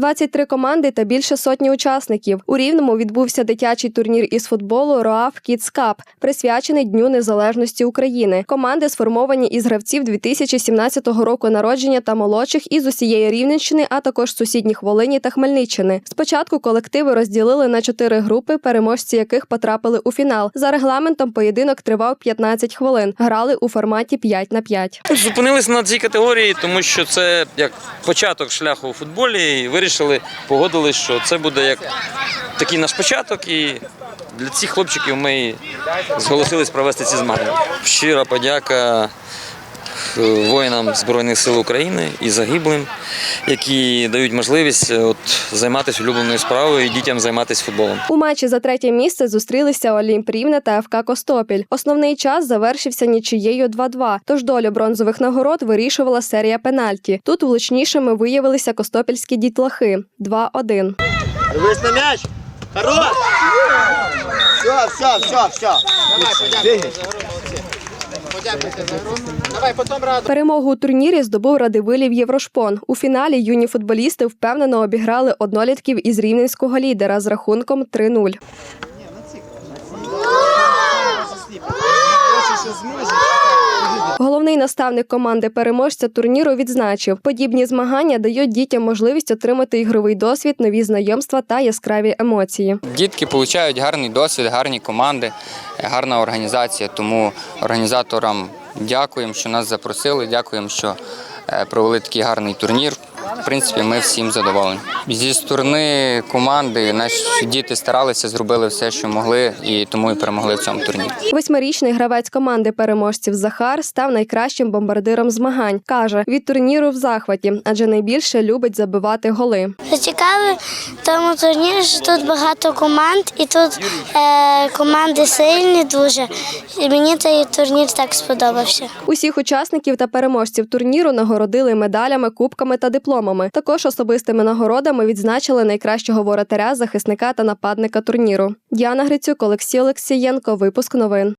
23 команди та більше сотні учасників. У Рівному відбувся дитячий турнір із футболу РОАФ Kids Cup, присвячений Дню Незалежності України. Команди сформовані із гравців 2017 року народження та молодших із усієї Рівненщини, а також сусідніх Волині та Хмельниччини. Спочатку колективи розділили на чотири групи, переможці яких потрапили у фінал. За регламентом поєдинок тривав 15 хвилин. Грали у форматі 5 на 5. Зупинилися на цій категорії, тому що це як початок шляху у футболі, і вирішили, погодились, що це буде як такий наш початок. І для цих хлопчиків ми зголосились провести ці змагання. Щира подяка воїнам Збройних сил України і загиблим, які дають можливість е, от, займатися улюбленою справою і дітям займатися футболом. У матчі за третє місце зустрілися Олімп Рівне та ФК Костопіль. Основний час завершився нічиєю 2-2, Тож долю бронзових нагород вирішувала серія пенальті. Тут влучнішими виявилися костопільські дітлахи 2-1. Дивись на м'яч. Хорош! Все, все, все, все. Давай, Давай, потім раду. Перемогу у турнірі здобув Радивилів Єврошпон. У фіналі юні футболісти впевнено обіграли однолітків із рівненського лідера з рахунком 3-0. Головний наставник команди переможця турніру відзначив, подібні змагання дають дітям можливість отримати ігровий досвід, нові знайомства та яскраві емоції. Дітки отримують гарний досвід, гарні команди, гарна організація. Тому організаторам дякуємо, що нас запросили. Дякуємо, що е, провели такий гарний турнір. В принципі, ми всім задоволені. Зі сторони команди наші діти старалися, зробили все, що могли, і тому і перемогли в цьому турнірі. Восьмирічний гравець команди переможців Захар став найкращим бомбардиром змагань. каже від турніру в захваті, адже найбільше любить забивати голи. Цікаве тому турнірі, що тут багато команд, і тут е, команди сильні дуже. І мені цей турнір так сподобався. Усіх учасників та переможців турніру нагородили медалями, кубками та дипломами. Також особистими нагородами відзначили найкращого воротаря, захисника та нападника турніру. Діана Грицюк, Олексій Олексієнко. Випуск новин.